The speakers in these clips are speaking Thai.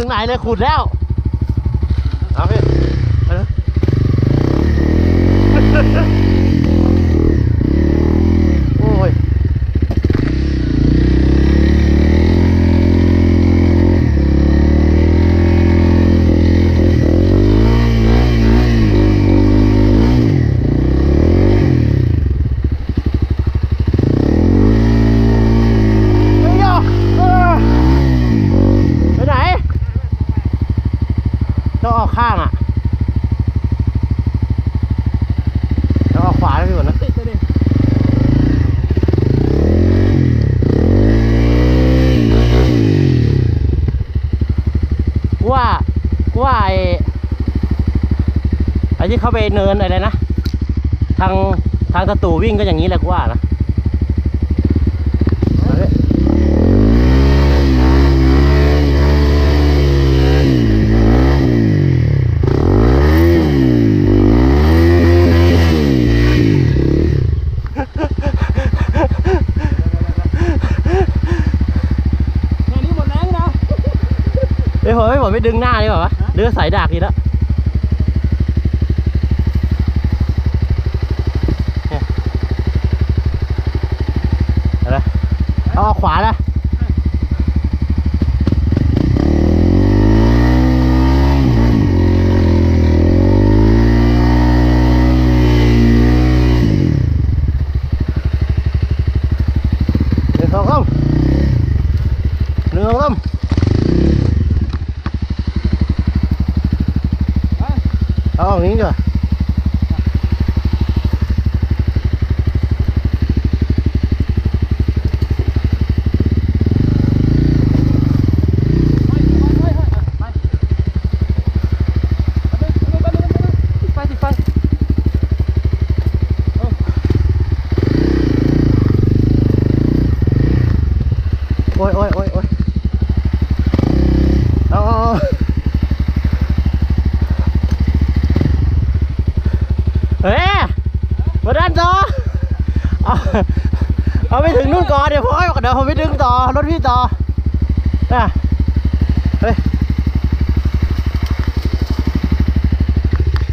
ถึงไหนเลยขุดแล้ว เอาพี่ไปเลยโอ้ย เฮ้ยอะเออไปไหน ต้องออกข้างอะ ต้องออกขวาแล้วพี่ก่อนนะ ติดเลยดิ กูว่ากูว่าไอ้ไอ้ ที่เขาไปเนินอะไรนะ ทางทางตะตู่วิ่งก็อย่างนี้แหละกูว่านะเอาดิงานนี้หมดแรงนะเดี๋ยวผมไม่ผมไปดึงหน้าดีกว่าวะเดือสายดากอีกแล้วเนี่ยเอาละเอาออกขวานะหนึ่งสองสามหนึ่งสองสาม เอาอย่างนี้ดีกว่าโอ้ยโอ้ยโอ้ยโอ้ยเอาเอาเอาเฮ้ยมาดันต่อ เอาเอาไปถึงนู่นก่อนเดี๋ยวพ่อเดี๋ยวผมไปดึงต่อรถพี่ต่อนะเฮ้ย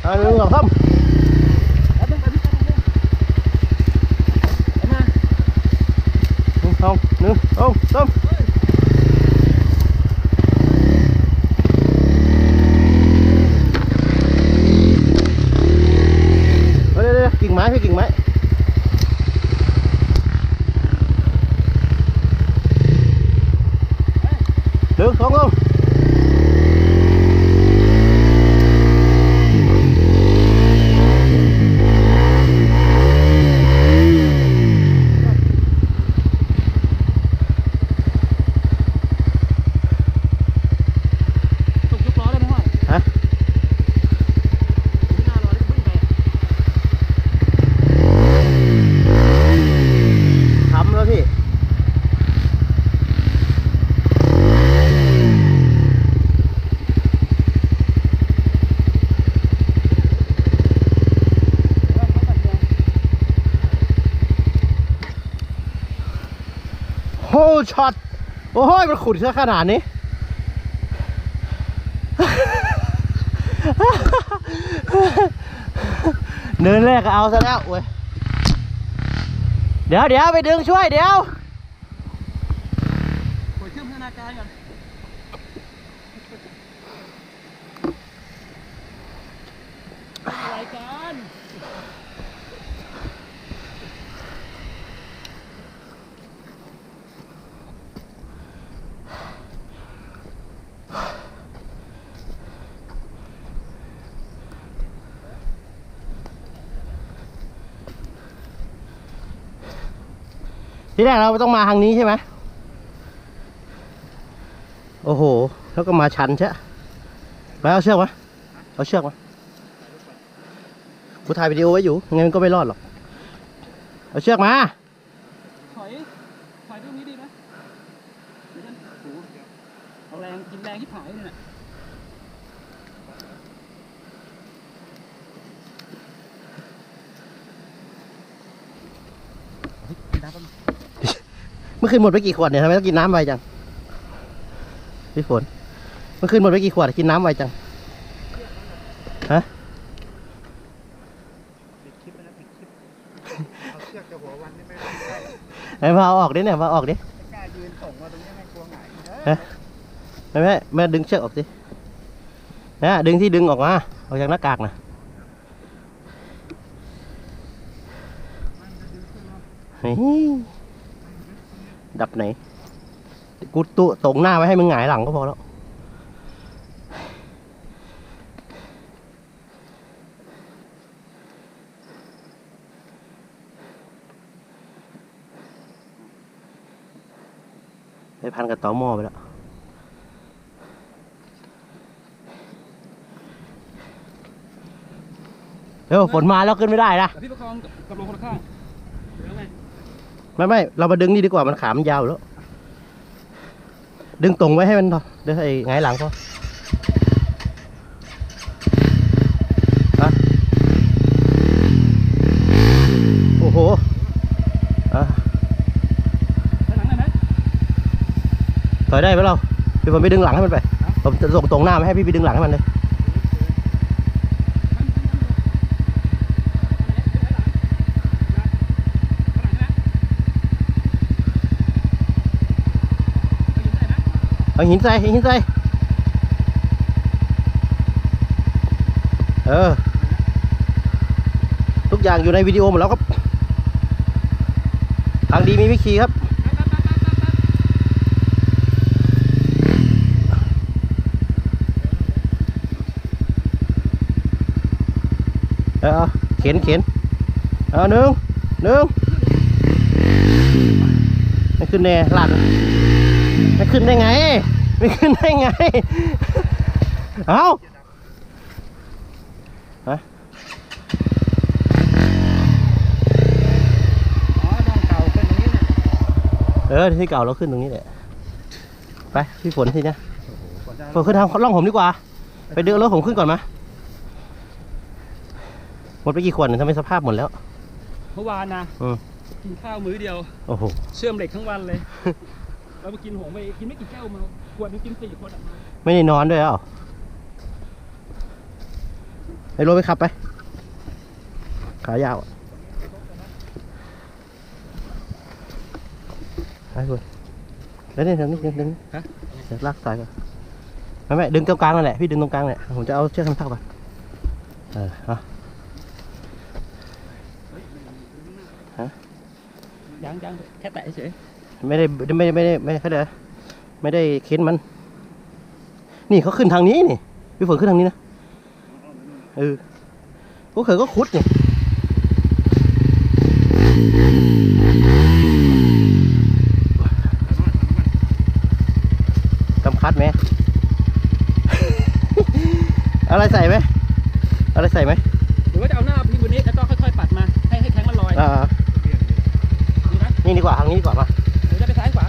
เอาหนึ่งสองสามหนึ่งสองหนึ่งสองสามเดี๋ยวเดี๋ยวกิ่งไม้พี่กิ่งไม้หนึ่งสองสามฮะทำแล้วพี่ โฮ ช็อต โอ้ยมันขุดซะขนาดนี้ เนินแรกก็เอาซะแล้วเว้ย เดี๋ยวเดี๋ยวไปดึงช่วยเดี๋ยว เปิดเครื่องพัฒนาการก่อนรายการ เที่แรกเราต้องมาทางนี้ใช่ไหมโอ้โห แล้วก็มาชันใช่ไปเอาเชือกมาเอาเชือกมากูถ่ายวิดีโอไว้อยู่ยังไงมันก็ไม่รอดหรอก เอาเชือกมา ถอย ถอยตรงนี้ดีไหมเดี๋ยวฉันโอ้โหเอาแรงกินแรงที่ผายเลยน่ะ เมื่อคืนหมดไปกี่ขวดเนี่ยทำไมต้องกินน้ำไวจังพี่ฝนเมื่อคืนหมดไปกี่ขวดกินน้ำไวจังฮะปิดคลิปไปแล้วปิดคลิปเอาเชือกจะหัววันนี่ไม่ได้ไหนมาเอาออกดิเนี่ยมาเอาออกดิไม่กล้ายืนส่งมาตรงนี้ไม่กลัวหงายเอฮะไม่ไม่แม่ดึงเชือกออกสินะดึงที่ดึงออกมาออกจากหน้ากากนะเฮ้ย ดับไหน กูตุตรงหน้าไว้ให้มึงหงายหลังก็พอแล้วไปพันกับต่อหม้อไปแล้วเร็วฝนมาแล้วขึ้นไม่ได้นะ พี่ประคองกับลงคนข้าง ไม่ไม่เรามาดึงนี่ดีกว่ามันขามันยาวอยู่แล้ว ดึงตรงไว้ให้มันพอเดี๋ยวไอ้ไงายหลังพอฮะโอ้โหอะด้านหลังได้ไหมถอยได้ไหมเราพี่ผมไปดึงหลังให้มันไปผมจะส่งตรงหน้าไม่ให้พี่ไปดึงหลังให้มันเลย เอาหินใส่หินใส่เออ ทุกอย่างอยู่ในวิดีโอหมดแล้วครับ ทางดีมีวิคีครับ เออเข็นเข็นเอาหนึ่งหนึ่งไม่ขึ้นแน่หลัก ไม่ขึ้นได้ไง ไม่ขึ้นได้ไง เอาฮะอ๋อน้องเก่าเป็นอย่างนี้เนี่ยเออที่เก่าเราขึ้นตรงนี้แหละ ไปพี่ฝนทีเนี้ยกว่าจะฝนขึ้นทางล่องผมดีกว่า ไปเดือรถผมขึ้นก่อนมาหมดไปกี่ขวดเนี่ยทำไมสภาพหมดแล้ว เมื่อวานนะอืมกินข้าวมื้อเดียว โอ้โห เชื่อมเหล็กทั้งวันเลย เราไปกินหงไปกินไม่กี่แก้วมาขวดนึงกินสี่คนอะไม่ได้นอนด้วยเหรอไอ้รถไปขับไป ขายาวอะไปคุณแล้วนี่ทางนี้ดึงดึงเดี๋ยวลากสายก่อนไม่ไม่ดึงตรงกลางนั่นแหละพี่ดึงตรงกลางเนี่ยผมจะเอาเชือกมันพักก่อนเออเอายังยังแค่แตะเฉย ไม่ได้ไม่ได้ไม่ได้ไม่ได้เขาเรียกอะไรไม่ได้เค้นมัน นี่เขาขึ้นทางนี้นี่พี่ฝนขึ้นทางนี้นะเออพวกเคยก็ขุดนี่กำคัดไหมอะไรใส่ไหมอะไรใส่ไหมหรือว่าจะเอาหน้าพี่บนนี้แล้วก็ค่อยๆปัดมาให้ให้แข้งมันลอยอ่าดีไหมนี่ดีกว่าทางนี้ดีกว่ามา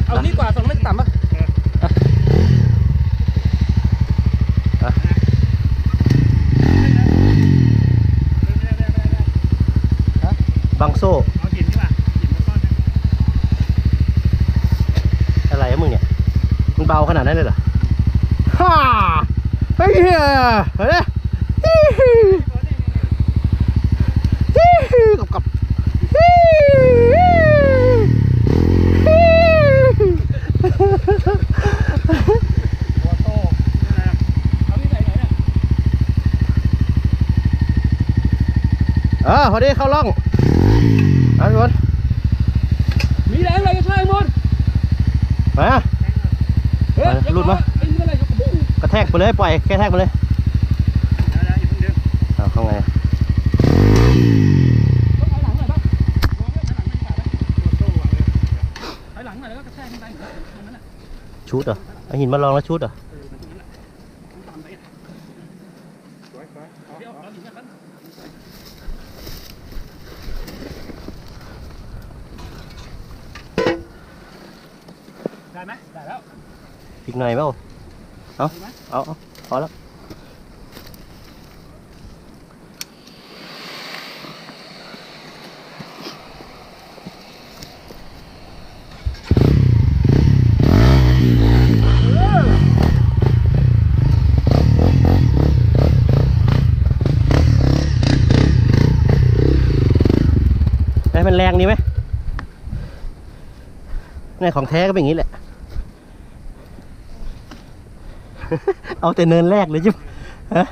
เอานี่กว่าฝั่งนั้นมันต่ำปะบังโซ่เอาหินดีกว่าหินมาก้อนนึงอะไรอะมึงเนี่ย มันเบาขนาดนั้นเลยเหรอฮ่าเฮ้ยเฮ้ยเฮ้ยฮิฮิฮิฮิกับกับฮิฮิ หัวโต้นี่นะ เอานี่ใส่ไหนเนี่ยเออพอดีเข้าร่องเอาทุกคนมีแรงอะไรก็ช่างหมดมาเฮ้ยหลุดมาไอ้นี่อะไรยกกระบุ้งกระแทกไปเลย ปล่อยแค่แทกไปเลย เดี๋ยวๆอย่าเพิ่งดึง เอาเข้าไง ต้องเอาหลังหน่อยปะมองไม่เอาหลังไม่ขาดปะ หัวโต้วางเลย ชุดเหรอเอาหินมาลองแล้วชุดเหรอ เออมันตรงนี้แหละมันตามไปอะ สวยสวยเอา เดี๋ยว เอา เอาหินกันได้ไหมได้แล้ว อีกหน่อยเปล่าเอา ได้ไหม เอาเอาพอแล้ว ไอ้มันแรง ดีไหมในของแท้ก็เป็นอย่างนี้แหละ เอาแต่เนินแรกเลยจิ๊บฮะ